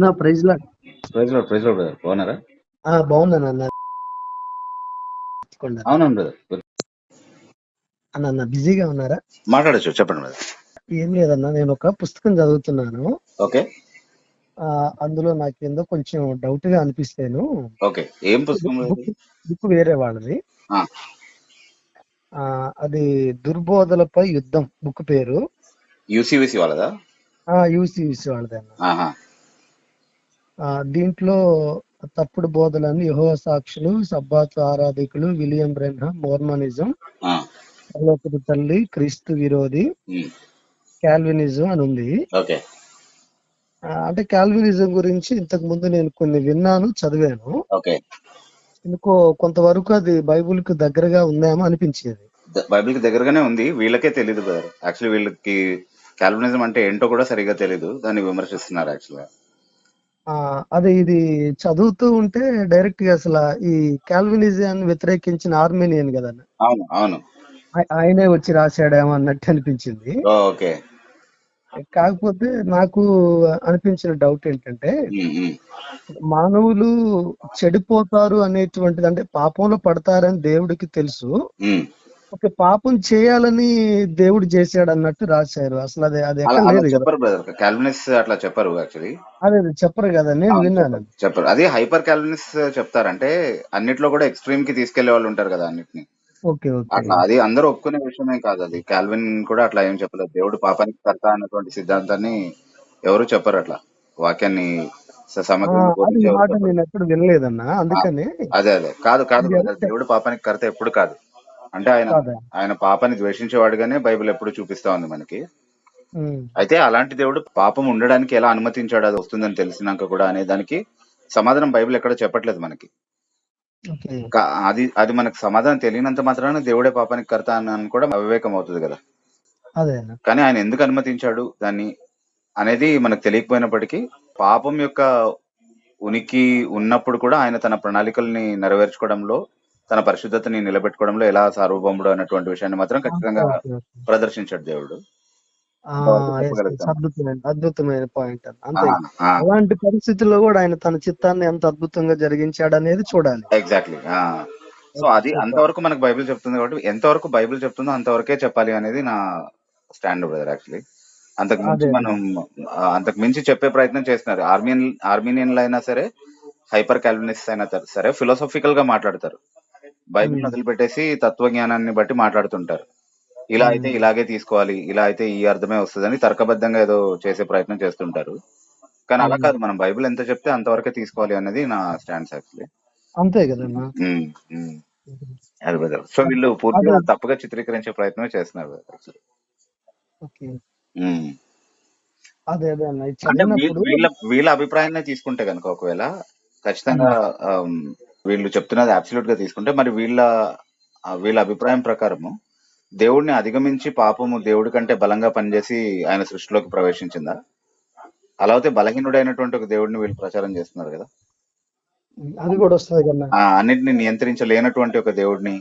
నా ప్రైజ్ లా ప్రైజ్లో ప్రైజ్లో బ్రదర్. బాగున్నారా? ఆ, బాగున్నాను అన్న. అవునవును బ్రదర్. అన్న అన్న బిజీగా ఉన్నారా? మాట్లాడచ్చు చెప్పండి బ్రదర్. ఏం లేదన్న నేను ఒక పుస్తకం చదువుతున్నాను. ఓకే. అందులో నాకు ఏందో కొంచెం డౌట్గా అనిపిస్తేను. ఓకే. ఏం పుస్తకం? బుక్ వేరే వాళ్ళది. అది దుర్బోధలపై యుద్ధం బుక్ పేరు. UCVC వాళ్ళదా? ఆ యూసి యూసి వాళ్ళది అన్న. దీంట్లో తప్పుడు బోధలని యెహోవా సాక్షులు సబ్బాతు ఆరాధికులు విలియం బ్రెన్హం మోర్మనిజం పరలోకపు తల్లి క్రీస్తు విరోధి ఉమ్, కాల్వినిజం అని ఉంది. అంటే కాల్వినిజం గురించి ఇంతకు ముందు నేను కొన్ని విన్నాను చదివాను. ఓకే. ఎందుకో కొంతవరకు అది బైబిల్కు దగ్గరగా ఉందేమో అనిపించేది. బైబిల్కి దగ్గరగానే ఉంది వీళ్ళకే తెలియదు యాక్చువల్లీ వీళ్ళకి కాల్వినిజం అంటే ఏంటో కూడా సరిగా తెలియదు దాన్ని విమర్శిస్తున్నారు యాక్చువల్గా. అదే ఇది చదువుతూ ఉంటే డైరెక్ట్గా అసలు ఈ కాల్వినిజాన్ని వ్యతిరేకించిన ఆర్మేనియన్ కదా అవును అవును. ఆయ- ఆయనే వచ్చి రాశాడేమో అన్నట్టు అనిపించింది. ఓకే. కాకపోతే నాకు అనిపించిన డౌట్ ఏంటంటే మానవులు చెడిపోతారు అనేటువంటిది అంటే పాపంలో పడతారని దేవుడికి తెలుసు. ఒక పాపం చేయాలని దేవుడు చేశాడు అన్నట్టు రాశారు. అసలు అది అది చెప్పరు బ్రదర్. కాల్వినిస్ అట్లా చెప్పరు యాక్చువల్లీ అదే చెప్పరు కదా. నేను విన్నాను. చెప్పరు. అది హైపర్ కాల్వినిస్ చెప్తారంటే అన్నిట్లో కూడా ఎక్స్ట్రీమ్కి తీసుకెళ్ళే వాళ్ళు ఉంటారు కదా అన్నిటిని. Okay okay. అట్లా అది అందరూ ఒప్పుకునే విషయమే కాదు అది. కాల్విన్ కూడా అట్లా ఏం చెప్పలేదు. దేవుడు పాపానికి కర్త అన్నటువంటి సిద్ధాంతాన్ని ఎవరు చెప్పరు అట్లా. వాక్యాన్ని స- ఆ, సమగ్రంగా అది బోధించే ఈ ఎవరు మాట చెప్పరు. నేను ఎప్పుడు వినలేదన్నా. అందుకని అదే అదే. కాదు కాదు దేవుడు పాపానికి కర్త ఎప్పుడు కాదు. అంటే ఆయన ఆయన పాపాన్ని ద్వేషించేవాడుగానే బైబిల్ ఎప్పుడు చూపిస్తా ఉంది మనకి. అయితే అలాంటి దేవుడు పాపం ఉండడానికి ఎలా అనుమతించాడు? అది వస్తుందని తెలిసినాక కూడా అనే దానికి సమాధానం బైబిల్ ఎక్కడ చెప్పట్లేదు మనకి. అది అది మనకు సమాధానం తెలియనంత మాత్రాన దేవుడే పాపానికి కర్త అని కూడా అవివేకం అవుతుంది కదా. కానీ ఆయన ఎందుకు అనుమతించాడు దాన్ని అనేది మనకు తెలియకపోయినప్పటికీ పాపం యొక్క ఉనికి ఉన్నప్పుడు కూడా ఆయన తన ప్రణాళికల్ని నెరవేర్చుకోవడంలో తన పరిశుద్ధతని నిలబెట్టుకోవడంలో ఎలా సార్వభౌముడు అన్నటువంటి విషయాన్ని మాత్రం ఖచ్చితంగా. ప్రదర్శించాడు దేవుడు. అద్భుతమైన అద్భుతమైన పాయింట్ అంతే. అలాంటి పరిస్థితుల్లో కూడా ఆయన తన చిత్తాన్ని ఎంత అద్భుతంగా జరిగించాడు అనేది చూడాలి. ఎగ్జాక్ట్లీ సో అది అంతవరకు మనకు బైబిల్ చెప్తుంది కాబట్టి ఎంతవరకు బైబిల్ చెప్తుందో అంతవరకే చెప్పాలి అనేది నా స్టాండ్ బ్రదర్ యాక్చువల్లీ. అంతకు మించి. మనం అంతకు మించి చెప్పే ప్రయత్నం చేస్తున్నారు. ఆర్మీన్ ఆర్మీనియన్లు అయినా సరే హైపర్ కాల్వినిస్ట్ అయినా సరే ఫిలాసఫికల్గా మాట్లాడతారు. బైబిల్. వదిలిపెట్టేసి తత్వజ్ఞానాన్ని బట్టి మాట్లాడుతుంటారు. ఇలా అయితే. ఇలాగే తీసుకోవాలి ఇలా అయితే ఈ అర్థమే వస్తుందని తర్కబద్ధంగా ఏదో చేసే ప్రయత్నం చేస్తుంటారు. కానీ అలా. కాదు మనం బైబిల్ ఎంత చెప్తే అంతవరకే తీసుకోవాలి అనేది నా స్టాండ్స్ యాక్చువల్లీ. అంతే కదన్నా. అది సో వీళ్ళు పూర్తిగా. తప్పుగా చిత్రీకరించే ప్రయత్నమే చేస్తున్నారు. అదే అదే అన్న. వీళ్ళ వీళ్ళ అభిప్రాయాన్ని తీసుకుంటే కనుక ఒకవేళ ఖచ్చితంగా వీళ్ళు చెప్తున్నది అబ్సల్యూట్గా తీసుకుంటే మరి వీళ్ళ వీళ్ళ అభిప్రాయం ప్రకారము దేవుడిని అధిగమించి పాపము దేవుడి కంటే బలంగా పనిచేసి ఆయన సృష్టిలోకి ప్రవేశించిందా? అలా అయితే బలహీనుడైనటువంటి ఒక దేవుడిని వీళ్ళు ప్రచారం చేస్తున్నారు కదా? అది కూడా వస్తుంది కన్నా. ఆ అన్నిటిని నియంత్రించలేనటువంటి ఒక దేవుడిని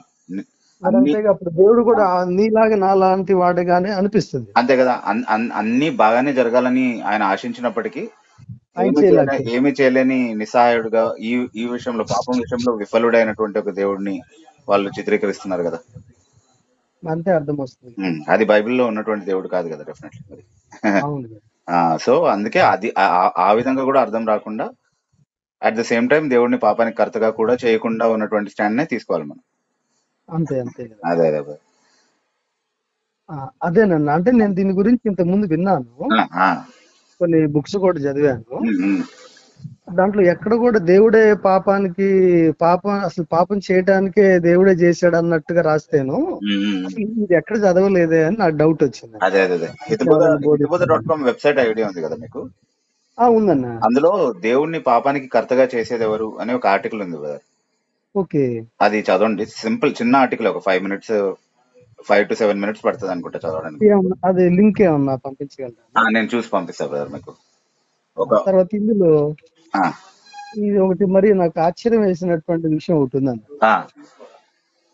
అప్పుడు దేవుడు కూడా నీలాగా నా లాంటి వాడుగానే అనిపిస్తుంది. అంతే కదా అన్- అన్- అన్ని బాగానే జరగాలని ఆయన ఆశించినప్పటికీ ఏమి చేయలేని నిస్సహాయుడుగా ఈ ఈ విషయంలో పాపం విషయంలో విఫలుడైనటువంటి ఒక దేవుడిని వాళ్ళు చిత్రీకరిస్తున్నారు కదా. అంతే అర్థం వస్తుంది. అది బైబిల్లో ఉన్నటువంటి దేవుడు కాదు కదా డెఫినెట్లీ సో అందుకే అది ఆ- విధంగా కూడా అర్థం రాకుండా అట్ ద సేమ్ టైం దేవుడిని పాపానికి కర్తగా కూడా చేయకుండా ఉన్నటువంటి స్టాండ్ నే తీసుకోవాలి మనం. అంతే అంతే అదే అదే అదేనన్న అంటే నేను దీని గురించి ఇంతకు ముందు విన్నాను. కొన్ని బుక్స్ కూడా చదివాను. దాంట్లో ఎక్కడ కూడా దేవుడే పాపానికి పాపం అసలు పాపం చేయడానికే దేవుడే చేశాడు అన్నట్టుగా రాస్తేను. అసలు ఇది ఎక్కడ చదవలేదే అని నాకు డౌట్ వచ్చింది. అదే అదే డాట్ కామ్ వెబ్సైట్ ఐడియా ఉంది కదా మీకు? ఆ ఉందన్న. అందులో దేవుణ్ణి పాపానికి కర్తగా చేసేది ఎవరు అనే ఒక ఆర్టికల్ ఉంది బ్రదర్. ఓకే. అది చదవండి. సింపుల్ చిన్న ఆర్టికల్ ఒక five minutes five to seven minutes పడుతుంది అనుకుంటా చదవడానికి. అది లింక్ ఏమన్నా పంపించగలరా నేను చూసి పంపిస్తా బ్రదర్ మీకు. ఒక తర్వాత ఇందులో ఇది ఒకటి మరి నాకు ఆశ్చర్యం వేసినటువంటి విషయం ఒకటి ఉందన్న ఆ,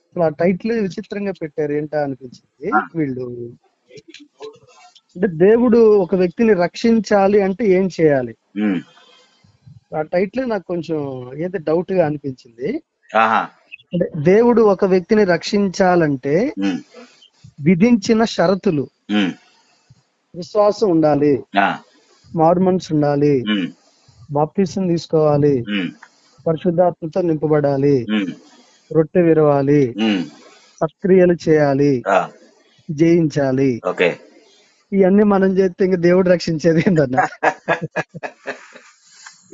అసలు ఆ టైటిల్ విచిత్రంగా పెట్టారు ఏంటా అనిపించింది. వీళ్ళు అంటే దేవుడు ఒక వ్యక్తిని రక్షించాలి అంటే ఏం చేయాలి? ఆ టైటిల్ నాకు కొంచెం ఏదో డౌట్గా అనిపించింది. దేవుడు ఒక వ్యక్తిని రక్షించాలంటే విధించిన షరతులు విశ్వాసం ఉండాలి. మార్మన్స్ ఉండాలి. బాప్తిసం తీసుకోవాలి. పరిశుద్ధాత్మతో నింపబడాలి. రొట్టె విరవాలి. సత్క్రియలు చేయాలి. జయించాలి. ఇవన్నీ మనం చేస్తే ఇంక దేవుడు రక్షించేది ఏంటన్న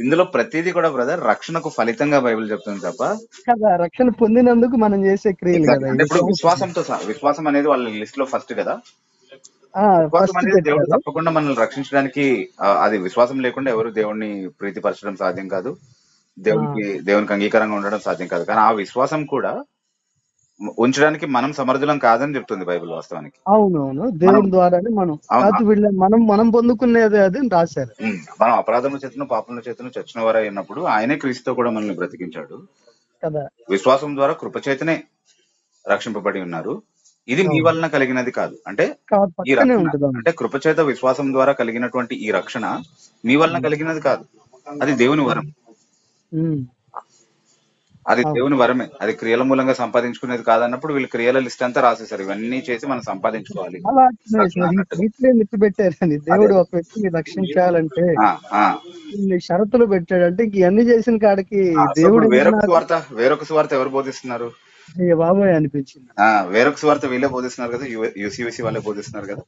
ఇందులో ప్రతిదీ కూడా బ్రదర్ రక్షణకు ఫలితంగా బైబిల్ చెప్తుంది తప్ప కదా రక్షణ పొందినందుకు మనం చేసే క్రియలు కదా అంటే ఇప్పుడు. విశ్వాసంతో సహా- విశ్వాసం అనేది వాళ్ళ లిస్ట్లో ఫస్ట్ కదా? ఆ, విశ్వాసం ఫస్ట్ అనేది దేవుడు పెట్టారు తప్పకుండా మనల్ని రక్షించడానికి ఆ, అది విశ్వాసం లేకుండా ఎవరు దేవుణ్ణి ప్రీతిపరచడం సాధ్యం కాదు. దేవునికి దేవునికి అంగీకారంగా ఉండడం సాధ్యం కాదు. కానీ ఆ విశ్వాసం కూడా ఉంచడానికి మనం సమర్థులం కాదని చెప్తుంది బైబిల్ వాస్తవానికి. అవునవును. దేవుని ద్వారానే మనం వీళ్ళ మనం మనం పొందుకునేది అది రాశారు. మనం అపరాధముల చేతను పాపముల చేతను చచ్చిన వారు అయినప్పుడు ఆయనే క్రీస్తుతో కూడా మనల్ని బ్రతికించాడు. కదా. విశ్వాసం ద్వారా కృపచేతనే రక్షింపబడి ఉన్నారు. ఇది మీ. వలన కలిగినది కాదు. అంటే ఈ రక్షణ అంటే కృపచేత విశ్వాసం ద్వారా కలిగినటువంటి ఈ రక్షణ మీ వలన కలిగినది కాదు. అది దేవుని వరం. అది. దేవుని వరమే. అది క్రియల మూలంగా సంపాదించుకునేది కాదన్నప్పుడు వీళ్ళు క్రియల లిస్ట్ అంతా రాసేసారు ఇవన్నీ చేసి మనం సంపాదించుకోవాలి. పెట్టారని దేవుడు ఒక వ్యక్తిని రక్షించాలంటే షరతులు పెట్టాడంటే ఇంక ఇవన్నీ చేసిన కాడికి దేవుడు వేరొక స్వార్థ వేరొక స్వార్థ ఎవరు బోధిస్తున్నారు? బాబోయ్ అనిపించింది. వేరొక స్వార్థ వీళ్ళే బోధిస్తున్నారు కదా? యూసీవీసీ వాళ్ళే బోధిస్తున్నారు కదా?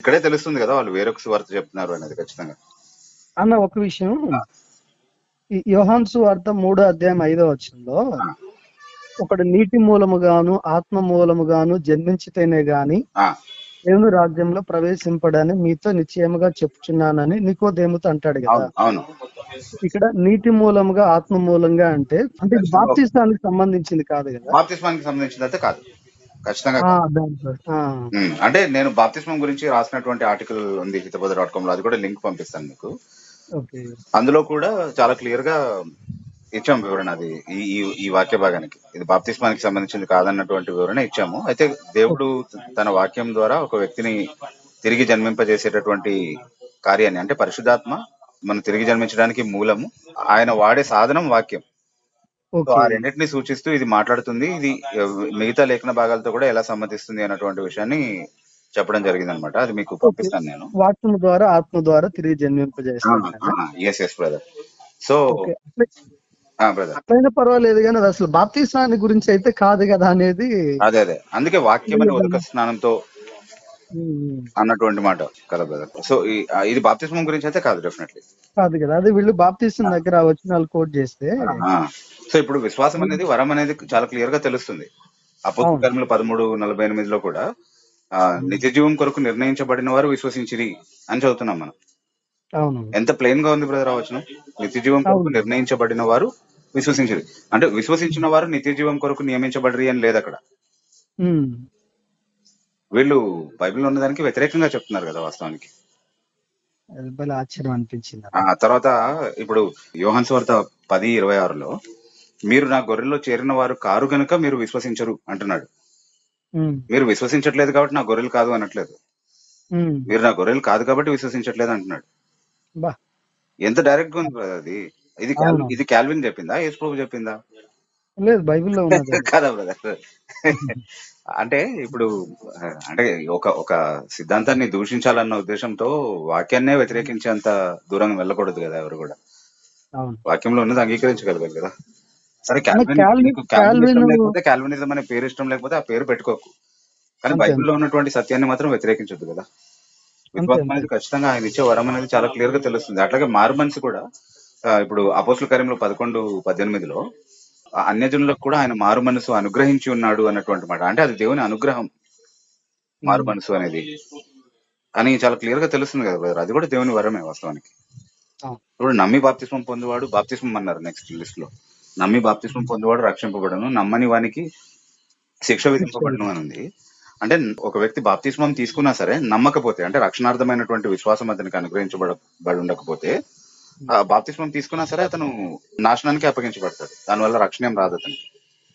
ఇక్కడే తెలుస్తుంది కదా వాళ్ళు వేరొక స్వార్థ చెప్తున్నారు అనేది ఖచ్చితంగా. అన్న ఒక విషయం. ఈ యోహాన్ సువార్త మూడో అధ్యాయం ఐదో ఆ, ఒకడు నీటి మూలముగాను ఆత్మ మూలముగాను జన్మించితేనే గాని దేవుని రాజ్యంలో ప్రవేశింపడని మీతో నిశ్చయముగా చెప్తున్నానని నికోదేముతో అంటాడు కదా. ఇక్కడ నీటి మూలముగా ఆత్మ మూలంగా అంటే అంటే ఇది బాప్తిస్తానికి సంబంధించింది కాదు కదా. బాప్తిస్మానికి సంబంధించింది అయితే కాదు. ఖచ్చితంగా అంటే నేను బాప్తిస్మం గురించి రాసినటువంటి ఆర్టికల్ ఉంది హితబోధ డాట్ కామ్లో అది కూడా లింక్ పంపిస్తాను మీకు. అందులో కూడా చాలా క్లియర్గా ఇచ్చాము వివరణ అది ఈ ఈ- వాక్య భాగానికి ఇది బాప్తిస్మానికి సంబంధించింది కాదన్నటువంటి వివరణ ఇచ్చాము. అయితే దేవుడు తన వాక్యం ద్వారా ఒక వ్యక్తిని తిరిగి జన్మింపజేసేటటువంటి కార్యాన్ని అంటే పరిశుద్ధాత్మ మనం తిరిగి జన్మించడానికి మూలము ఆయన వాడే సాధనం వాక్యం. ఆ రెండింటిని సూచిస్తూ ఇది మాట్లాడుతుంది. ఇది మిగతా లేఖన భాగాలతో కూడా ఎలా సమ్మతిస్తుంది అన్నటువంటి విషయాన్ని చెప్పడం జరిగింది అనమాట అది మీకు పంపిస్తాను నేను. వాక్యం ద్వారా ఆత్మ ద్వారా తిరిగి జన్మింపజేస్తాను. బ్రదర్ సో అట్లయినా పర్వాలేదు కానీ అది అసలు బాప్తిస్వాన్ని గురించి అయితే కాదు కదా అనేది అదే అదే. అందుకే వాక్యం అని ఉదక స్నానంతో అన్నటువంటి మాట కదా బ్రదర్ సో ఇది బాప్తిస్మం గురించి అయితే కాదు డెఫినెట్లీ కాదు కదా. అది వీళ్ళు బాప్తిస్వం దగ్గర వచ్చిన కోట్ చేస్తే సో ఇప్పుడు విశ్వాసం అనేది వరం అనేది చాలా క్లియర్గా తెలుస్తుంది. అపోస్తల అవును. కర్మలు పదమూడు నలభై ఎనిమిదిలో కూడా ఆ, నిత్య జీవం కొరకు నిర్ణయించబడిన వారు విశ్వసించిరి అని చదువుతున్నాం మనం. అవును. ఎంత ప్లెయిన్గా ఉంది బ్రదర్ అవచనం నిత్య జీవం కొరకు. నిర్ణయించబడిన వారు విశ్వసించిరి. అంటే విశ్వసించిన వారు నిత్య జీవం కొరకు నియమించబడరి అని లేదు అక్కడ. వీళ్ళు బైబిల్ ఉన్నదానికి వ్యతిరేకంగా చెప్తున్నారు కదా వాస్తవానికి. ఆశ్చర్యం అనిపించింది ఆ తర్వాత ఇప్పుడు యోహన్ స్వార్త పది ఇరవై ఆరులో మీరు నా గొర్రెల్లో చేరిన వారు కారు గనుక మీరు విశ్వసించరు అంటున్నాడు. మీరు విశ్వసించట్లేదు కాబట్టి నా గొర్రెలు కాదు అనట్లేదు. మీరు నా గొర్రెలు కాదు కాబట్టి విశ్వసించట్లేదు అంటున్నాడు. ఎంత డైరెక్ట్గా ఉంది అది? ఇది. ఇది క్యాల్విన్ చెప్పిందా? యేసు ప్రభు చెప్పిందా? లేదు బైబిల్లో కదా బ్రదర్? అంటే ఇప్పుడు అంటే ఒక ఒక సిద్ధాంతాన్ని దూషించాలన్న ఉద్దేశంతో వాక్యాన్నే వ్యతిరేకించేంత దూరం వెళ్ళకూడదు కదా ఎవరు కూడా. వాక్యంలో ఉన్నది అంగీకరించగలగాలి కదా. సరే కానీ క్యాల్వినిజం అనే పేరు ఇష్టం లేకపోతే ఆ పేరు పెట్టుకోకు కానీ. బైబిల్లో ఉన్నటువంటి సత్యాన్ని మాత్రం వ్యతిరేకించొద్దు కదా విశ్వాసం. అనేది ఖచ్చితంగా ఆయన ఇచ్చే వరం అనేది చాలా క్లియర్గా తెలుస్తుంది అట్లాగే మారు మనసు కూడా ఇప్పుడు అపోస్ల కార్యంలో పదకొండు పద్దెనిమిదిలో అన్యజనులకు కూడా ఆయన మారు మనసు అనుగ్రహించి ఉన్నాడు అన్నటువంటి మాట అంటే అది దేవుని అనుగ్రహం మారు మనసు అనేది అని చాలా క్లియర్గా తెలుస్తుంది కదా brother. అది కూడా దేవుని వరమే వాస్తవానికి. ఇప్పుడు నమ్మి బాప్తిస్మం పొందువాడు బాప్తిస్మం అన్నారు నెక్స్ట్ లిస్ట్లో నమ్మి బాప్తిస్మం పొందువాడు రక్షింపబడను. నమ్మని వానికి శిక్ష విధింపబడను అని ఉంది అంటే ఒక వ్యక్తి బాప్తిస్మం తీసుకున్నా సరే నమ్మకపోతే అంటే రక్షణార్థమైనటువంటి విశ్వాసం అతనికి అనుగ్రహించబడి ఉండకపోతే ఆ బాప్తిస్మం తీసుకున్నా సరే అతను నాశనానికి అప్పగించబడతాడు. దానివల్ల రక్షణ ఏం రాదు అతనికి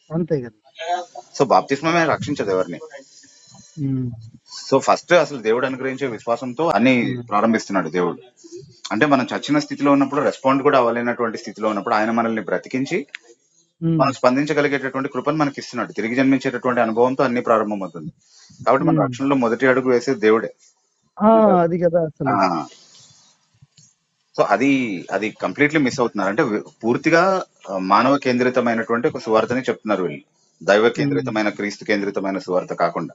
అంతే కదా. సో బాప్తిస్మమే రక్షించదు ఎవరిని. సో ఫస్ట్ అసలు దేవుడు అనుగ్రహించే విశ్వాసంతో అన్ని ప్రారంభిస్తున్నాడు దేవుడు. అంటే మనం చచ్చిన స్థితిలో ఉన్నప్పుడు రెస్పాండ్ కూడా అవ్వలేనటువంటి స్థితిలో ఉన్నప్పుడు ఆయన మనల్ని బ్రతికించి మనం స్పందించగలిగేటటువంటి కృపను మనకి ఇస్తున్నాడు. తిరిగి జన్మించేటటువంటి అనుభవంతో అన్ని ప్రారంభమవుతుంది. కాబట్టి మన. రక్షణలో మొదటి అడుగు వేసేది దేవుడే. అది కదా సో అది అది కంప్లీట్లీ మిస్ అవుతున్నారు. అంటే పూర్తిగా మానవ కేంద్రితమైనటువంటి ఒక సువార్తని చెప్తున్నారు వీళ్ళు. దైవ కేంద్రితమైన క్రీస్తు కేంద్రితమైన సువార్త కాకుండా.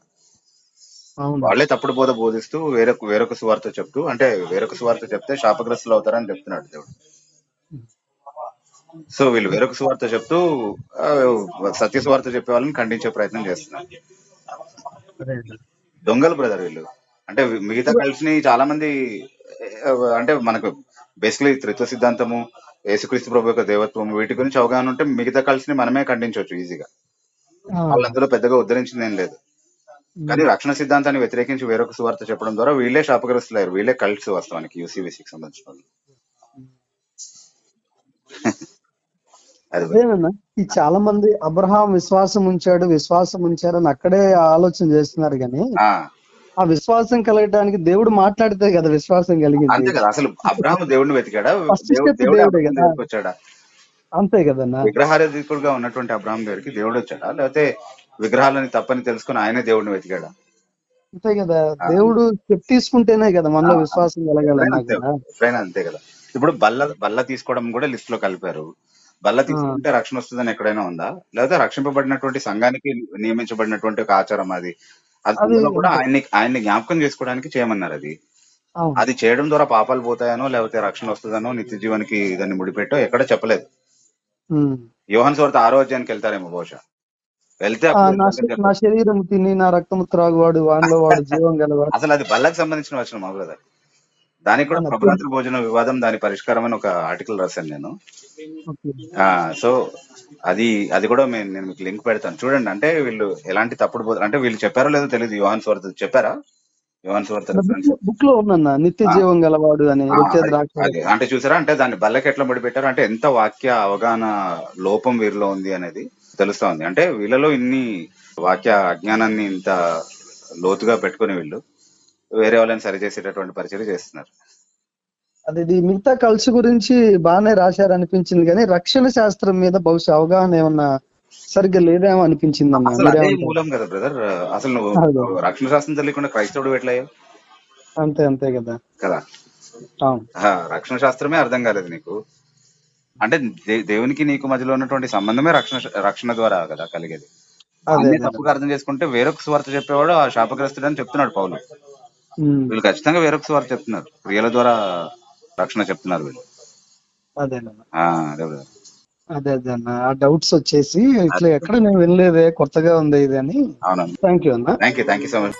వాళ్ళే తప్పుడు బోధ బోధిస్తూ వేరొక వేరొక సువార్త చెప్తూ అంటే వేరొక సువార్త చెప్తే శాపగ్రస్తులు అవుతారని చెప్తున్నాడు దేవుడు. సో వీళ్ళు వేరొక సువార్త చెప్తూ సత్య సువార్త చెప్పే వాళ్ళని ఖండించే ప్రయత్నం చేస్తున్నారు. దొంగలు బ్రదర్ వీళ్ళు. అంటే మిగతా కలిసి చాలా మంది అంటే మనకు బేసికలీ త్రిత్వ సిద్ధాంతము యేసుక్రీస్తు ప్రభు యొక్క దేవత్వం వీటి గురించి అవగాహన ఉంటే మిగతా కలిసి మనమే ఖండించవచ్చు ఈజీగా. ఆ, వాళ్ళందులో పెద్దగా ఉద్ధరించింది ఏం లేదు. కానీ రక్షణ సిద్ధాంతాన్ని వ్యతిరేకించి వేరొక సువార్త చెప్పడం ద్వారా వీళ్ళే శాపగ్రస్తులయ్యారు. వీళ్ళే కల్ట్స్ వాస్తవానికి యూసీబీసీకి సంబంధించిన వాళ్ళు. అదేనన్నా ఈ చాలా మంది అబ్రహాం విశ్వాసం ఉంచాడు విశ్వాసం ఉంచారని అక్కడే ఆలోచన చేస్తున్నారు కానీ ఆ, విశ్వాసం కలగడానికి దేవుడు మాట్లాడితే కదా విశ్వాసం అంతే కలిగింది కదా అసలు అబ్రాహం దేవుడిని వెతికాడా? వచ్చాడా అంతే కదన్నా విగ్రహారాధికుడుగా ఉన్నటువంటి అబ్రాహం దగ్గరికి దేవుడు వచ్చాడా? లేకపోతే విగ్రహాలని తప్పని తెలుసుకుని ఆయనే దేవుడిని వెతికాడా? అంతే కదా. దేవుడు తీసుకుంటేనే కదా మనలో విశ్వాసం కలగాలన్నా అంతే కదా. ఇప్పుడు బల్ల బల్ల తీసుకోవడం కూడా లిస్ట్లో కలిపారు. బల్ల తీసుకుంటే రక్షణ వస్తుందని ఎక్కడైనా ఉందా? లేకపోతే రక్షింపబడినటువంటి సంఘానికి నియమించబడినటువంటి ఒక ఆచారం అది? కూడా ఆయన్ని ఆయన్ని జ్ఞాపకం చేసుకోవడానికి చేయమన్నారు అది. అది చేయడం ద్వారా పాపాలు పోతాయనో లేకపోతే రక్షణ వస్తుందనో నిత్య జీవానికి దాన్ని ముడిపెట్టో ఎక్కడ చెప్పలేదు. యోహన్ స్వార్థ ఆరో అధ్యాయానికి వెళ్తారేమో బహుశా. వెళ్తే నా శరీరం తిని నా రక్తము త్రాగువాడు వానిలో వాడు జీవం గలవాడు. అసలు అది బల్లకు సంబంధించిన వచ్చిన మా బ్రదర్ దానికి కూడా? ప్రభురాత్రి భోజన వివాదం దాని పరిష్కారం అని ఒక ఆర్టికల్ రాశాను నేను. సో అది అది కూడా నేను మీకు లింక్ పెడతాను. చూడండి అంటే వీళ్ళు ఎలాంటి తప్పుడు బోధ అంటే వీళ్ళు చెప్పారో లేదో తెలియదు యోహాన్ స్వార్థ చెప్పారా? యోహాన్ స్వార్థ నా reference? బుక్లో ఉందన్న నిత్య. జీవం గలవాడు అని అంటే చూసారా అంటే దాన్ని బల్లకి ఎట్లా ముడిపెట్టారు? అంటే ఎంత వాక్య అవగాహన లోపం వీరిలో ఉంది అనేది. తెలుస్తా ఉంది అంటే వీళ్ళలో ఇన్ని వాక్య అజ్ఞానాన్ని ఇంత లోతుగా పెట్టుకుని వీళ్ళు వేరే వాళ్ళని సరిచేసేటటువంటి పరిచయం చేస్తున్నారు. అది ఇది మిగతా కల్స్ గురించి బాగానే రాశారు అనిపించింది కానీ రక్షణ శాస్త్రం మీద బహుశా అవగాహన ఏమన్నా సరిగ్గా లేదేమో అనిపించింది మూలం కదా బ్రదర్. అసలు నువ్వు. రక్షణ శాస్త్రం తెలియకుండా క్రైస్తవుడు ఎట్లయ్యావు అంతే అంతే కదా. కదా. రక్షణ శాస్త్రమే అర్థం కాలేదు నీకు. అంటే దే- దేవునికి నీకు మధ్యలో ఉన్నటువంటి సంబంధమే రక్షణ రక్షణ ద్వారా కదా కలిగేది. అదే. తప్పుగా అర్థం చేసుకుంటే వేరొక స్వార్థ చెప్పేవాడు ఆ శాపగ్రస్తుడు అని చెప్తున్నాడు పౌలు. ఉమ్, వీళ్ళు ఖచ్చితంగా వేరొక స్వార్థ చెప్తున్నారు. క్రియల ద్వారా రక్షణ చెప్తున్నారు వీళ్ళు. అదేనన్న ఆ, అదే. అదే అదే అన్న. ఆ డౌట్స్ వచ్చేసి ఇట్లా ఎక్కడ నేను వినలేదే కొత్తగా ఉంది ఇది అని. అవునవును. థ్యాంక్ యూ అన్న. Thank you thank you so much